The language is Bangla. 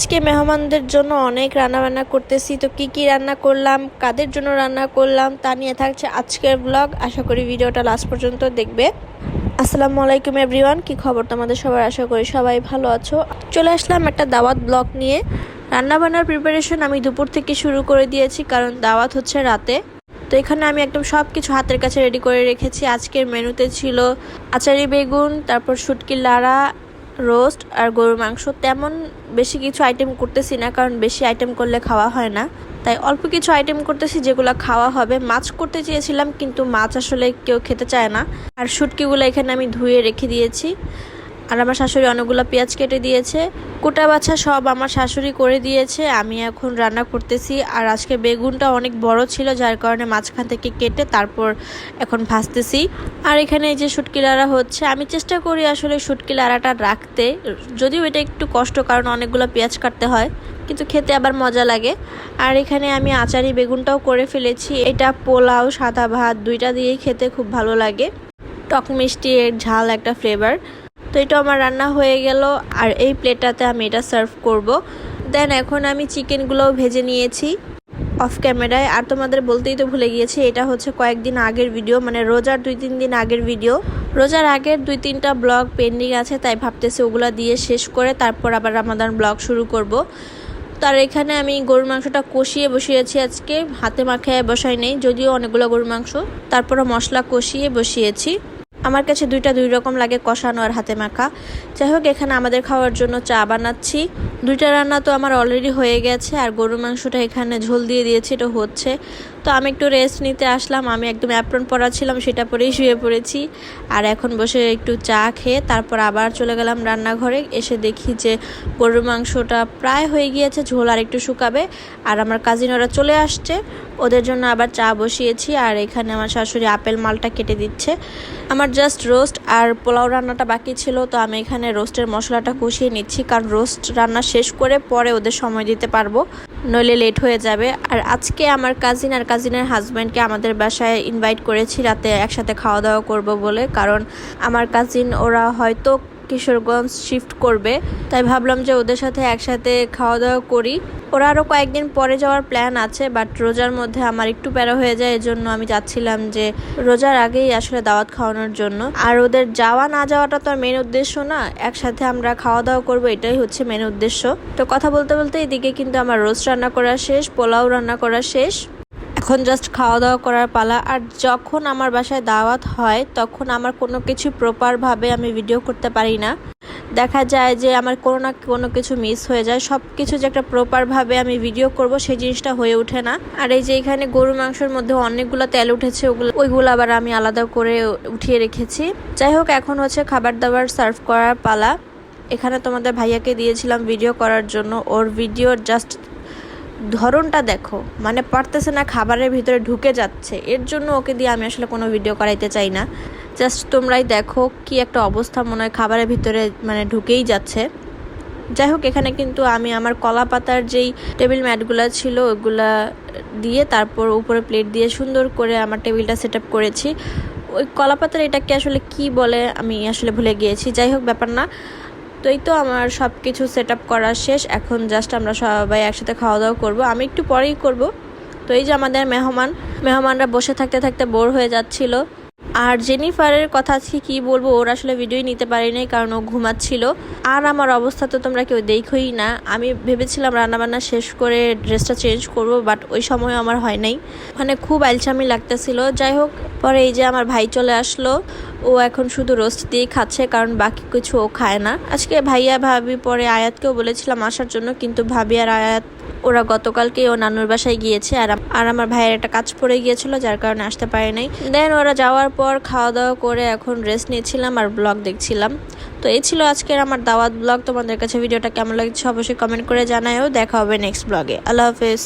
আজকে মেহমানদের জন্য অনেক রান্না বান্না করতেছি। তো কি কি রান্না করলাম, কাদের জন্য রান্না করলাম, তা নিয়ে থাকছে আজকের ব্লগ আশা করি ভিডিওটা লাস্ট পর্যন্ত দেখবে। আসসালামু আলাইকুম এভরিওয়ান কি খবর তোমাদের সবার? আশা করি সবাই ভালো আছো। চলে আসলাম একটা দাওয়াত ব্লগ নিয়ে। রান্না বান্নার প্রিপারেশন আমি দুপুর থেকে শুরু করে দিয়েছি, কারণ দাওয়াত হচ্ছে রাতে। তো এখানে আমি একদম সব কিছু হাতের কাছে রেডি করে রেখেছি। আজকের মেনুতে ছিল আচারি বেগুন, তারপর শুটকি লাড়া রোস্ট আর গরুর মাংস, তেমন বেশি কিছু আইটেম করতেছি না, কারণ বেশি আইটেম করলে খাওয়া হয় না। তাই অল্প কিছু আইটেম করতেছি যেগুলো খাওয়া হবে। মাছ করতে চেয়েছিলাম, কিন্তু মাছ আসলে কেউ খেতে চায় না। আর শুটকিগুলো এখানে আমি ধুয়ে রেখে দিয়েছি। আর আমার শাশুড়ি অনেকগুলো পেঁয়াজ কেটে দিয়েছে। কুটা বাছা সব আমার শাশুড়ি করে দিয়েছে। আমি এখন রান্না করতেছি। আর আজকে বেগুনটা অনেক বড় ছিল, যার কারণে মাঝখান থেকে কেটে তারপর এখন ভাজতেছি। আর এখানে এই যে শুটকি লাড়া হচ্ছে, আমি চেষ্টা করি আসলে শুটকি লাড়াটা রাখতে। যদিও এটা একটু কষ্ট, কারণ অনেকগুলো পেঁয়াজ কাটতে হয়, কিন্তু খেতে আবার মজা লাগে। আর এখানে আমি আচারি বেগুনটাও করে ফেলেছি। এটা পোলাও, সাদা ভাত, দুইটা দিয়েই খেতে খুব ভালো লাগে। টক মিষ্টি, এর ঝাল একটা ফ্লেভার তো এটা আমার রান্না হয়ে গেল, আর এই প্লেটটাতে আমি এটা সার্ভ করব। দেন এখন আমি চিকেনগুলোও ভেজে নিয়েছি অফ ক্যামেরায়। আর তোমাদের বলতেই তো ভুলে গিয়েছি, এটা হচ্ছে কয়েকদিন আগের ভিডিও মানে রোজার দুই তিন দিন আগের ভিডিও। রোজার আগের দুই তিনটা ব্লগ পেন্ডিং আছে, তাই ভাবতেছি ওগুলো দিয়ে শেষ করে তারপর আবার রামাদান ব্লগ শুরু করব। তার এখানে আমি গরুর মাংসটা কষিয়ে বসিয়েছি আজকে, হাতে মাখায় বসাই নেই, যদিও অনেকগুলো গরুর মাংস। তারপরে মশলা কষিয়ে বসিয়েছি। আমার কাছে দুইটা দুই রকম লাগে কষানো আর হাতে মাখা। যাই হোক এখানে আমাদের খাওয়ার জন্য চা বানাচ্ছি। দুইটা রান্না তো আমার অলরেডি হয়ে গেছে, আর গরুর মাংসটা এখানে ঝোল দিয়ে দিয়েছি, এটা হচ্ছে। তো আমি একটু রেস্ট নিতে আসলাম। আমি একদম অ্যাপ্রন পরা ছিলাম, সেটা পরেই শুয়ে পড়েছি। আর এখন বসে একটু চা খেয়ে তারপর আবার চলে গেলাম রান্নাঘরে। এসে দেখি যে গরুর মাংসটা প্রায় হয়ে গিয়েছে, ঝোল আর একটু শুকাবে। আর আমার কাজিন ওরা চলে আসছে। ওদের জন্য আবার চা বসিয়েছি। আর এখানে আমার শাশুড়ি আপেল মালটা কেটে দিচ্ছে। আমার জাস্ট রোস্ট আর পোলাও রান্নাটা বাকি ছিল। তো আমি এখানে রোস্টের মশলাটা কষিয়ে নিচ্ছি। কারণ রোস্ট রান্না শেষ করে পরে ওদের সময় দিতে পারব। নইলে লেট হয়ে যাবে। আর আজকে আমার কাজিন আর কাজিনের হাজব্যান্ডকে আমাদের বাসায় ইনভাইট করেছি, রাতে একসাথে খাওয়া দাওয়া করব বলে। কারণ আমার কাজিন ওরা হয়তো কিশোরগঞ্জ শিফট করবে। তাই ভাবলাম যে ওদের সাথে একসাথে খাওয়া দাওয়া করি। ওরা আরও কয়েকদিন পরে যাওয়ার প্ল্যান আছে বাট রোজার মধ্যে আমার একটু প্যারা হয়ে যায়, এজন্য আমি যাচ্ছিলাম যে রোজার আগেই আসলে দাওয়াত খাওয়ানোর জন্য। আর ওদের যাওয়া না যাওয়াটা তো মেন উদ্দেশ্য না, একসাথে আমরা খাওয়া দাওয়া করব, এটাই হচ্ছে মেন উদ্দেশ্য। তো কথা বলতে বলতে এদিকে কিন্তু আমার রোস্ট রান্না করা শেষ, পোলাও রান্না করা শেষ। এখন জাস্ট খাওয়া দাওয়া করার পালা। আর যখন আমার বাসায় দাওয়াত হয়, তখন আমার কোনো কিছু প্রপারভাবে আমি ভিডিও করতে পারি না। দেখা যায় যে আমার কোনো না কোনো কিছু মিস হয়ে যায়। সব কিছু যে একটা প্রপারভাবে আমি ভিডিও করব, সেই জিনিসটা হয়ে ওঠে না। আর এই যে এখানে গরুর মাংসের মধ্যে অনেকগুলো তেল উঠেছে, ওগুলো ওইগুলো আবার আমি আলাদা করে উঠিয়ে রেখেছি। যাই হোক, এখন হচ্ছে খাবার দাবার সার্ভ করার পালা। এখানে তোমাদের ভাইয়াকে দিয়েছিলাম ভিডিও করার জন্য। ওর ভিডিও জাস্ট ধরনটা দেখো। মানে পারতেছে না, খাবারের ভিতরে ঢুকে যাচ্ছে। এর জন্য ওকে দিয়ে আমি আসলে কোনো ভিডিও করাইতে চাই না। জাস্ট তোমরাই দেখো কি একটা অবস্থা মনে হয় খাবারের ভিতরে মানে ঢুকেই যাচ্ছে। যাই হোক, এখানে কিন্তু আমি আমার কলা পাতার যেই টেবিল ম্যাটগুলো ছিল, ওগুলা দিয়ে তারপর উপরে প্লেট দিয়ে সুন্দর করে আমার টেবিলটা সেট করেছি। ওই কলা পাতার এটাকে আসলে কি বলে আমি আসলে ভুলে গিয়েছি। যাই হোক, ব্যাপার না। তো এই তো আমার সব কিছু সেট আপ করা শেষ। এখন জাস্ট আমরা সবাই একসাথে খাওয়া দাওয়া করব। আমি একটু পরেই করব। তো এই যে আমাদের মেহমান, মেহমানরা বসে থাকতে থাকতে বোর হয়ে যাচ্ছিল। আর জেনিফারের কথা আজকে কি বলব, ওর আসলে ভিডিওই নিতে পারিনি, কারণ ও ঘুমাচ্ছিল। আর আমার অবস্থা তো তোমরা কেউ দেখোই না। আমি ভেবেছিলাম রান্নাবান্না শেষ করে ড্রেসটা চেঞ্জ করব বাট ওই সময় আমার হয় নাই। মানে খুব আলসামি লাগতেছিল। যাই হোক, পরে এই যে আমার ভাই চলে আসলো, ও এখন শুধু রোস্ট দিয়ে খাচ্ছে, কারণ বাকি কিছু ও খায় না। আজকে ভাইয়া ভাবি পরে আয়াতকেও বলেছিলাম আসার জন্য, কিন্তু ভাবি আর আয়াত, ওরা গতকালকে ও নানুর বাসায় গিয়েছে, আর আর আমার ভাইয়ের একটা কাজ পড়ে গিয়েছিল, যার কারণে আসতে পারে নাই। দেন ওরা যাওয়ার পর খাওয়া দাওয়া করে এখন রেস্ট নিয়েছিলাম আর ব্লগ দেখছিলাম। তো এই ছিল আজকের আমার দাওয়াত ব্লগ তোমাদের কাছে ভিডিওটা কেমন লাগছে অবশ্যই কমেন্ট করে জানায়ও। দেখা হবে নেক্সট ব্লগে আল্লাহ হাফেজ।